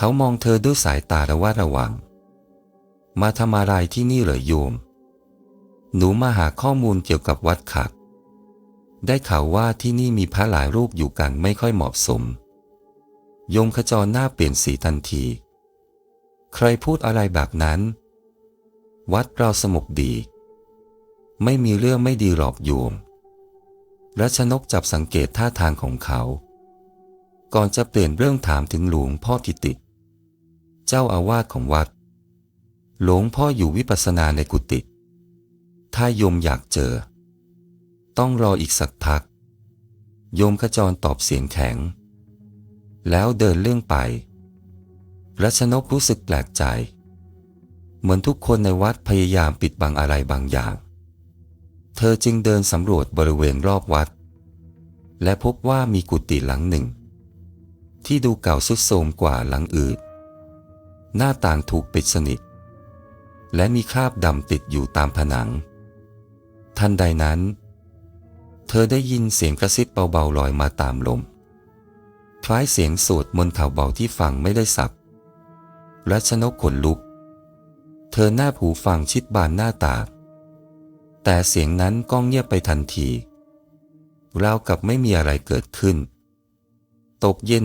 เขามองเธอด้วยสายตาระวาดระวัง มาทำอะไรที่นี่เหรอโยม หนูมาหาข้อมูลเกี่ยวกับวัดขักได้ข่าวว่าที่นี่มีพระหลายรูปอยู่กันไม่ค่อยเหมาะสม โยมขจรหน้าเปลี่ยนสีทันที ใครพูดอะไรแบบนั้น วัดเราสงบดี ไม่มีเรื่องไม่ดีหรอกโยมรัชนกจับสังเกตท่าทางของเขา ก่อนจะเปลี่ยนเรื่องถามถึงหลวงพ่อทิติ เจ้าอาวาสของวัด หลวงพ่ออยู่วิปัสสนาในกุฏิถ้าโยมอยากเจอ ต้องรออีกสักพัก โยมขจรตอบเสียงแข็ง แล้วเดินเรื่องไป รัชนกรู้สึกแปลกใจ เหมือนทุกคนในวัดพยายามปิดบังอะไรบางอย่าง เธอจึงเดินสำรวจบริเวณรอบวัด และพบว่ามีกุฏิหลังหนึ่ง ที่ดูเก่าสุดโทรมกว่าหลังอื่น หน้าต่างถูกปิดสนิท และมีคราบดำติดอยู่ตามผนัง ทันใดนั้น เธอได้ยินเสียงกระซิบเบาๆลอยมาตามลม คล้ายเสียงสวดมนต์เบาๆที่ฟังไม่ได้สับรัชนกขนลุก เธอหน้าผูฟังชิดบานหน้าตาแต่เสียงนั้นก็เงียบไปทันทีราวกับไม่มีอะไรเกิดขึ้น ตกเย็น